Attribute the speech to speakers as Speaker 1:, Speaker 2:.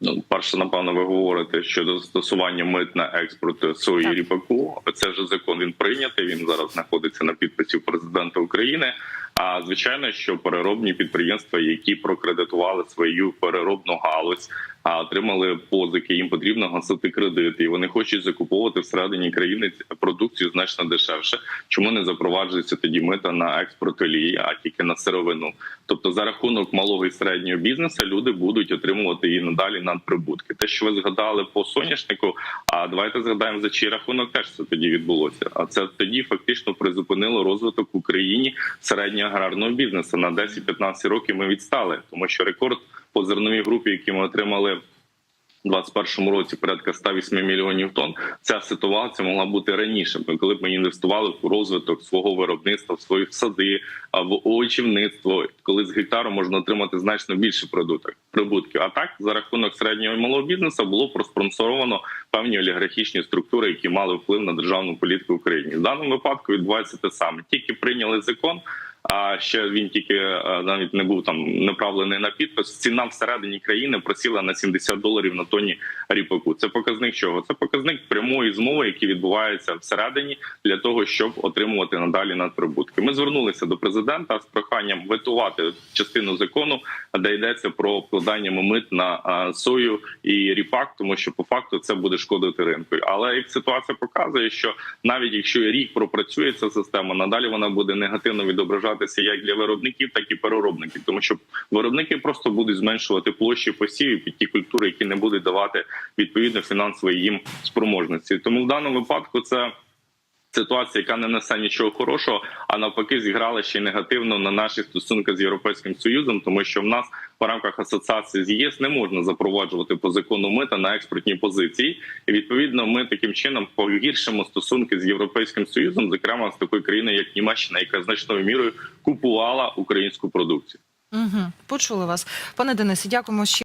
Speaker 1: Ну, перше, напевно, ви говорите щодо застосування мит на експорт сої ріпаку. Це вже закон він прийнятий. Він зараз знаходиться на підписі президента України. А звичайно, що переробні підприємства, які прокредитували свою переробну галузь, а отримали позики, їм потрібно гасити кредити, і вони хочуть закуповувати всередині країни продукцію значно дешевше. Чому не запроваджується тоді мита на експорт олії, а тільки на сировину? Тобто, за рахунок малого і середнього бізнесу люди будуть отримувати і надалі надприбутки. Те, що ви згадали по соняшнику, а давайте згадаємо за чий рахунок теж це тоді відбулося. А це тоді фактично призупинило розвиток в Україні середнього аграрного бізнесу на 10-15 років. Ми відстали, тому що рекорд по зерновій групі, які ми отримали. У 2021 році порядка 108 мільйонів тонн. Ця ситуація могла бути раніше, коли б ми інвестували в розвиток свого виробництва, в свої сади, в овочівництво, коли з гектару можна отримати значно більше продуктів прибутків. А так за рахунок середнього і малого бізнесу було проспонсоровано певні олігархічні структури, які мали вплив на державну політику в Україні. В даному випадку відбувається те саме. Тільки прийняли закон. А ще він тільки е, навіть не був там направлений на підпис. Ціна всередині країни просіла на 70 доларів на тоні ріпаку. Це показник чого? Це показник прямої змови, які відбуваються всередині для того, щоб отримувати надалі надприбутки. Ми звернулися до президента з проханням витувати частину закону, де йдеться про обкладання мит на сою і ріпак, тому що по факту це буде шкодити ринку. Але як ситуація показує, що навіть якщо рік пропрацює ця система, надалі вона буде негативно відображатися як для виробників, так і переробників, тому що виробники просто будуть зменшувати площі посівів під ті культури, які не будуть давати відповідно фінансової їм спроможності. Тому в даному випадку це. Ситуація, яка не несе нічого хорошого, а навпаки, зіграла ще й негативно на наші стосунки з європейським союзом, тому що в нас в рамках асоціації з ЄС не можна запроваджувати по закону мита на експортні позиції, і відповідно ми таким чином погіршимо стосунки з європейським союзом, зокрема з такою країною, як Німеччина, яка значною мірою купувала українську продукцію.
Speaker 2: Угу. Почули вас, пане Денисе. Дякуємо.